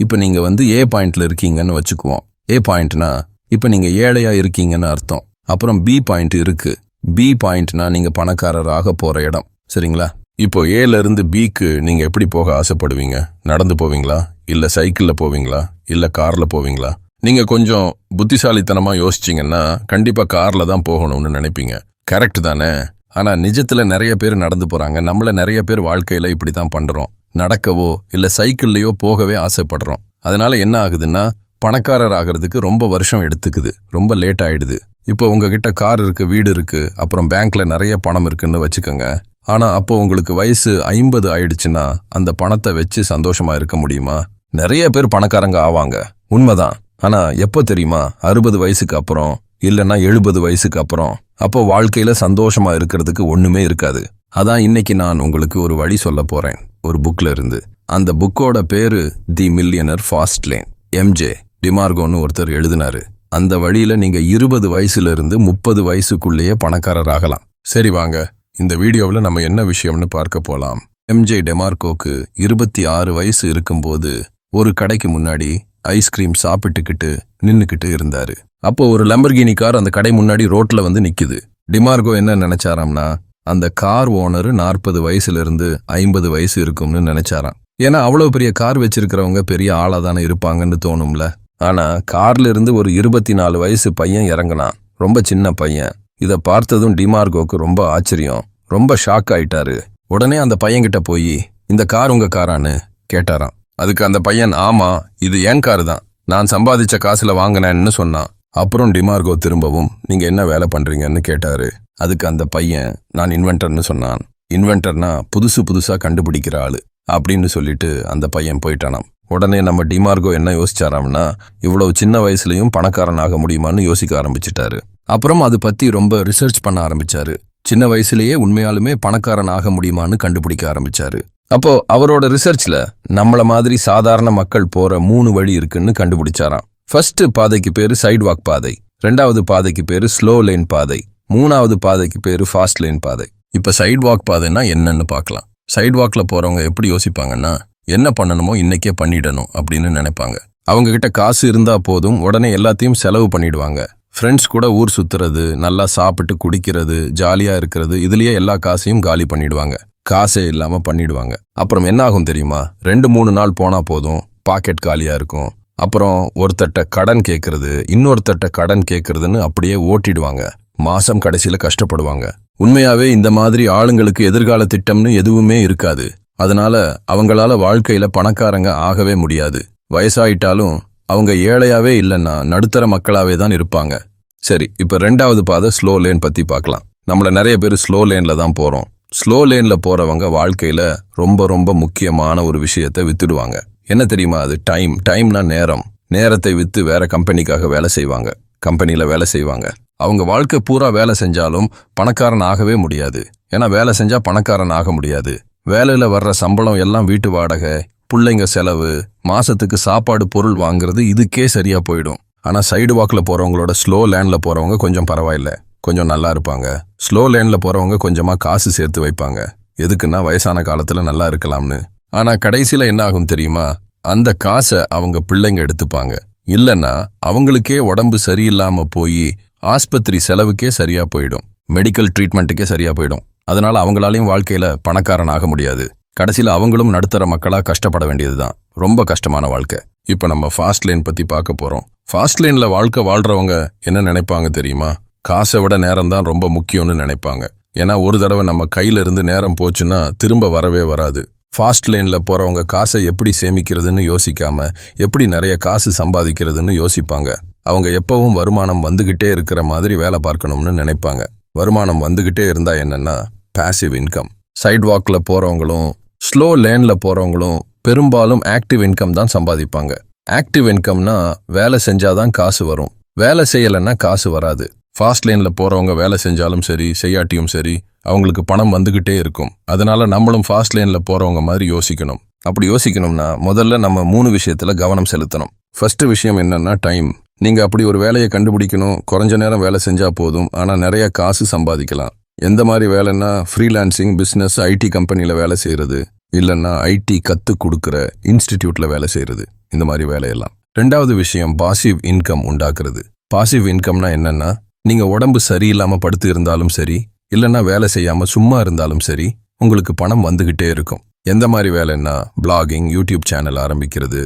இப்போ நீங்கள் வந்து ஏ பாயிண்ட்டில் இருக்கீங்கன்னு வச்சுக்குவோம். ஏ பாயிண்ட்னா இப்போ நீங்கள் ஏழையாக இருக்கீங்கன்னு அர்த்தம். அப்புறம் பி பாயிண்ட் இருக்குது பி பாயிண்ட்னா நீங்கள் பணக்காரர் ஆக இடம். சரிங்களா? இப்போ ஏலேருந்து பிக்கு நீங்கள் எப்படி போக ஆசைப்படுவீங்க? நடந்து போவீங்களா? இல்லை சைக்கிளில் போவீங்களா? இல்லை காரில் போவீங்களா? நீங்கள் கொஞ்சம் புத்திசாலித்தனமாக யோசிச்சீங்கன்னா கண்டிப்பாக காரில் தான் போகணும்னு நினைப்பீங்க. கரெக்ட் தானே? ஆனால் நிஜத்தில் நிறைய பேர் நடந்து போகிறாங்க நம்மள நிறைய பேர் வாழ்க்கையில் இப்படி தான் பண்ணுறோம் நடக்கவோ இல்லை சைக்கிள்லையோ போகவே ஆசைப்படுறோம். அதனால என்ன ஆகுதுன்னா பணக்காரர் ஆகிறதுக்கு ரொம்ப வருஷம் எடுத்துக்குது. ரொம்ப லேட் ஆயிடுது. இப்போ உங்ககிட்ட கார் இருக்கு வீடு இருக்கு அப்புறம் பேங்க்ல நிறைய பணம் இருக்குன்னு வச்சுக்கோங்க. ஆனா அப்போ உங்களுக்கு வயசு ஐம்பது ஆயிடுச்சுன்னா அந்த பணத்தை வச்சு சந்தோஷமா இருக்க முடியுமா? நிறைய பேர் பணக்காரங்க ஆவாங்க. உண்மைதான். ஆனா எப்போ தெரியுமா? அறுபது வயசுக்கு அப்புறம் இல்லைன்னா எழுபது வயசுக்கு அப்புறம் அப்போ வாழ்க்கையில சந்தோஷமா இருக்கிறதுக்கு ஒண்ணுமே இருக்காது. அதான் இன்னைக்கு நான் உங்களுக்கு ஒரு வழி சொல்ல போறேன். ஒரு புக்ல இருந்து. அந்த புக்கோட பேரு the millionaire fast lane MJ டிமார்கோன்னு ஒருத்தர் எழுதினாரு. அந்த வழியில நீங்க இருபது வயசுல இருந்து முப்பது வயசுக்குள்ளேயே பணக்காரர் ஆகலாம். சரி வாங்க இந்த வீடியோவில் நம்ம என்ன விஷயம்னு பார்க்க போகலாம் எம்ஜே டெமார்கோக்கு இருபத்தி ஆறு வயசு இருக்கும்போது ஒரு கடைக்கு முன்னாடி ஐஸ்கிரீம் சாப்பிட்டுக்கிட்டு நின்றுக்கிட்டு இருந்தாரு. அப்போ ஒரு லம்பர்கினி கார் அந்த கடை முன்னாடி ரோட்ல வந்து நிக்குது. டிமார்கோ என்ன நினைச்சாராம்னா அந்த கார் ஓனர் நாற்பது வயசுலேருந்து ஐம்பது வயசு இருக்கும்னு நினைச்சாராம். ஏன்னா அவ்வளோ பெரிய கார் வச்சிருக்கிறவங்க பெரிய ஆளாக தானே இருப்பாங்கன்னு தோணும்ல. ஆனால் கார்ல இருந்து ஒரு இருபத்தி நாலு வயசு பையன் இறங்குனான். ரொம்ப சின்ன பையன். இதை பார்த்ததும் டிமார்கோக்கு ரொம்ப ஆச்சரியம். ரொம்ப ஷாக் ஆயிட்டாரு. உடனே அந்த பையன்கிட்ட போய் இந்த கார் உங்க காரான்னு? கேட்டாராம். அதுக்கு அந்த பையன் ஆமா இது என் கார் தான். நான் சம்பாதிச்ச காசுல வாங்கினேன்னு சொன்னான். அப்புறம் டிமார்கோ திரும்பவும் நீங்க என்ன வேலை பண்றீங்கன்னு கேட்டாரு. அதுக்கு அந்த பையன் நான் இன்வென்டர்னு சொன்னான். இன்வென்டர்னா புதுசு புதுசா கண்டுபிடிக்கிற ஆளு அப்படின்னு சொல்லிட்டு அந்த பையன் போயிட்டானாம். உடனே நம்ம டிமார்கோ என்ன யோசிச்சாராம்னா இவ்வளவு சின்ன வயசுலயும் பணக்காரன் ஆக முடியுமான்னு யோசிக்க ஆரம்பிச்சிட்டாரு. அப்புறம் அது பத்தி ரொம்ப ரிசர்ச் பண்ண ஆரம்பிச்சாரு. சின்ன வயசுலயே உண்மையாலுமே பணக்காரன் ஆக முடியுமான்னு கண்டுபிடிக்க ஆரம்பிச்சாரு. அப்போ அவரோட ரிசர்ச்ல நம்மள மாதிரி சாதாரண மக்கள் போற மூணு வழி இருக்குன்னு கண்டுபிடிச்சாராம். ஃபர்ஸ்ட் பாதைக்கு பேரு சைடு வாக் பாதை. ரெண்டாவது பாதைக்கு பேரு ஸ்லோ லேன் பாதை. மூணாவது பாதைக்கு பேர் ஃபாஸ்ட் லைன் பாதை. இப்போ சைடு வாக் பாதைன்னா என்னன்னு பார்க்கலாம். சைடு வாக்ல போகிறவங்க எப்படி யோசிப்பாங்கன்னா என்ன பண்ணணுமோ இன்னைக்கே பண்ணிடணும் அப்படின்னு நினைப்பாங்க. அவங்க கிட்ட காசு இருந்தால் போதும் உடனே எல்லாத்தையும் செலவு பண்ணிடுவாங்க. ஃப்ரெண்ட்ஸ் கூட ஊர் சுற்றுறது நல்லா சாப்பிட்டு குடிக்கிறது ஜாலியாக இருக்கிறது இதுலேயே எல்லா காசையும் காலி பண்ணிடுவாங்க. காசே இல்லாமல் பண்ணிடுவாங்க. அப்புறம் என்ன ஆகும் தெரியுமா? ரெண்டு மூணு நாள் போனால் போதும் பாக்கெட் காலியாக இருக்கும். அப்புறம் ஒருத்தட்ட கடன் கேட்கறது இன்னொருத்தட்ட கடன் கேட்கறதுன்னு அப்படியே ஓட்டிடுவாங்க. மாசம் கடைசியில கஷ்டப்படுவாங்க. உண்மையாவே இந்த மாதிரி ஆளுங்களுக்கு எதிர்கால திட்டம்னு எதுவுமே இருக்காது. அதனால அவங்களால வாழ்க்கையில பணக்காரங்க ஆகவே முடியாது. வயசாயிட்டாலும் அவங்க ஏழையாவே இல்லைன்னா நடுத்தர மக்களாவே தான் இருப்பாங்க. சரி இப்ப ரெண்டாவது பாதை ஸ்லோ லேன் பத்தி பார்க்கலாம். நம்மள நிறைய பேர் ஸ்லோ லேன்ல தான் போறோம். ஸ்லோ லேன்ல போறவங்க வாழ்க்கையில ரொம்ப ரொம்ப முக்கியமான ஒரு விஷயத்த வித்துடுவாங்க. என்ன தெரியுமா அது? டைம். டைம்னா நேரம். நேரத்தை வித்து வேற கம்பெனிக்காக வேலை செய்வாங்க. கம்பெனியில வேலை செய்வாங்க. அவங்க வாழ்க்கை பூரா வேலை செஞ்சாலும் பணக்காரன் ஆகவே முடியாது. ஏன்னா வேலை செஞ்சா பணக்காரன் ஆக முடியாது. வேலையில வர்ற சம்பளம் எல்லாம் வீட்டு வாடகை பிள்ளைங்க செலவு மாசத்துக்கு சாப்பாடு பொருள் வாங்குறது இதுக்கே சரியா போயிடும். ஆனா சைடு வாக்கில் போறவங்களோட ஸ்லோ லேன்ல போறவங்க கொஞ்சம் பரவாயில்ல. கொஞ்சம் நல்லா இருப்பாங்க. ஸ்லோ லேன்ல போறவங்க கொஞ்சமா காசு சேர்த்து வைப்பாங்க. எதுக்குன்னா வயசான காலத்துல நல்லா இருக்கலாம்னு. ஆனா கடைசியில என்ன ஆகும் தெரியுமா? அந்த காசை அவங்க பிள்ளைங்க எடுத்துப்பாங்க. இல்லைன்னா அவங்களுக்கே உடம்பு சரியில்லாமல் போய் ஆஸ்பத்திரி செலவுக்கே சரியாக போயிடும். மெடிக்கல் ட்ரீட்மெண்ட்டுக்கே சரியாக போயிடும். அதனால் அவங்களாலையும் வாழ்க்கையில் பணக்காரன் ஆக முடியாது. கடைசியில் அவங்களும் நடுத்தர மக்களாக கஷ்டப்பட வேண்டியது தான் ரொம்ப கஷ்டமான வாழ்க்கை. இப்போ நம்ம ஃபாஸ்ட் லைன் பற்றி பார்க்க போகிறோம் ஃபாஸ்ட் லைனில் வாழ்க்கை வாழ்றவங்க என்ன நினைப்பாங்க தெரியுமா? காசை விட நேரம் தான் ரொம்ப முக்கியம்னு நினைப்பாங்க. ஏன்னா ஒரு தடவை நம்ம கையில இருந்து நேரம் போச்சுன்னா திரும்ப வரவே வராது. ஃபாஸ்ட் லைனில் போகிறவங்க காசை எப்படி சேமிக்கிறதுன்னு யோசிக்காமல் எப்படி நிறைய காசு சம்பாதிக்கிறதுன்னு யோசிப்பாங்க. அவங்க எப்பவும் வருமானம் வந்துகிட்டே இருக்கிற மாதிரி வேலை பார்க்கணும்னு நினைப்பாங்க. வருமானம் வந்துகிட்டே இருந்தால் என்னென்னா பாசிவ் இன்கம் சைட் வாக்ல போகிறவங்களும் ஸ்லோ லேனில் போகிறவங்களும் பெரும்பாலும் ஆக்டிவ் இன்கம் தான் சம்பாதிப்பாங்க. ஆக்டிவ் இன்கம்னா வேலை செஞ்சாதான் காசு வரும். வேலை செய்யலைன்னா காசு வராது. ஃபாஸ்ட் லைனில் போகிறவங்க வேலை செஞ்சாலும் சரி செய்யாட்டியும் சரி அவங்களுக்கு பணம் வந்துக்கிட்டே இருக்கும். அதனால நம்மளும் ஃபாஸ்ட் லைனில் போகிறவங்க மாதிரி யோசிக்கணும். அப்படி யோசிக்கணும்னா முதல்ல நம்ம மூணு விஷயத்தில் கவனம் செலுத்தணும். ஃபஸ்ட்டு விஷயம் என்னன்னா டைம் நீங்கள் அப்படி ஒரு வேலையை கண்டுபிடிக்கணும் குறைஞ்ச நேரம் வேலை செஞ்சால் போதும் ஆனால் நிறைய காசு சம்பாதிக்கலாம். எந்த மாதிரி வேலைன்னா ஃப்ரீலான்சிங் பிஸ்னஸ் ஐடி கம்பெனியில் வேலை செய்கிறது இல்லைன்னா ஐடி கற்றுக் கொடுக்குற இன்ஸ்டிடியூட்டில் வேலை செய்யறது இந்த மாதிரி வேலையெல்லாம். ரெண்டாவது விஷயம் பாசிவ் இன்கம் உண்டாக்குறது. பாசிவ் இன்கம்னா என்னென்னா நீங்க உடம்பு சரியில்லாம படுத்து இருந்தாலும் சரி இல்லைன்னா வேலை செய்யாம சும்மா இருந்தாலும் சரி உங்களுக்கு பணம் வந்துகிட்டே இருக்கும். எந்த மாதிரி வேலைன்னா பிளாகிங் யூடியூப் சேனல் ஆரம்பிக்கிறது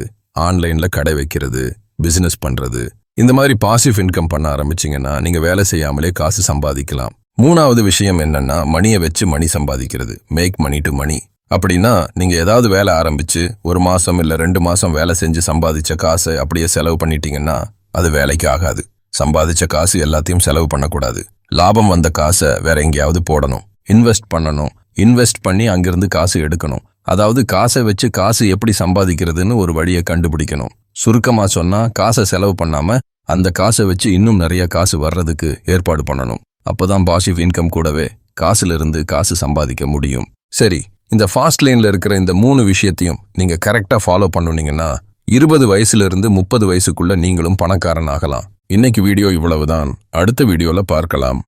ஆன்லைன்ல கடை வைக்கிறது பிசினஸ் பண்றது. இந்த மாதிரி பாசிவ் இன்கம் பண்ண ஆரம்பிச்சீங்கன்னா நீங்க வேலை செய்யாமலே காசு சம்பாதிக்கலாம். மூணாவது விஷயம் என்னன்னா மணியை வச்சு மணி சம்பாதிக்கிறது. மேக் மணி டு மணி அப்படின்னா நீங்க ஏதாவது வேலை ஆரம்பிச்சு ஒரு மாசம் இல்ல ரெண்டு மாசம் வேலை செஞ்சு சம்பாதிச்ச காசை அப்படியே செலவு பண்ணிட்டீங்கன்னா அது வேலைக்கு ஆகாது. சம்பாதிச்ச காசு எல்லாத்தையும் செலவு பண்ணக்கூடாது. லாபம் வந்த காசை வேற எங்கேயாவது போடணும். இன்வெஸ்ட் பண்ணணும். இன்வெஸ்ட் பண்ணி அங்கிருந்து காசு எடுக்கணும். அதாவது காசை வச்சு காசு எப்படி சம்பாதிக்கிறதுன்னு ஒரு வழியை கண்டுபிடிக்கணும். சுருக்கமா சொன்னா காசை செலவு பண்ணாம அந்த காசை வச்சு இன்னும் நிறைய காசு வர்றதுக்கு ஏற்பாடு பண்ணணும். அப்பதான் பாசிவ் இன்கம் கூடவே காசுல இருந்து காசு சம்பாதிக்க முடியும். சரி இந்த ஃபாஸ்ட் லைன்ல இருக்கிற இந்த மூணு விஷயத்தையும் நீங்க கரெக்டா ஃபாலோ பண்ணுனீங்கன்னா இருபது வயசுல இருந்து முப்பது வயசுக்குள்ள நீங்களும் பணக்காரன் ஆகலாம். இன்னைக்கு வீடியோ இவ்வளவுதான். அடுத்த வீடியோல பார்க்கலாம்.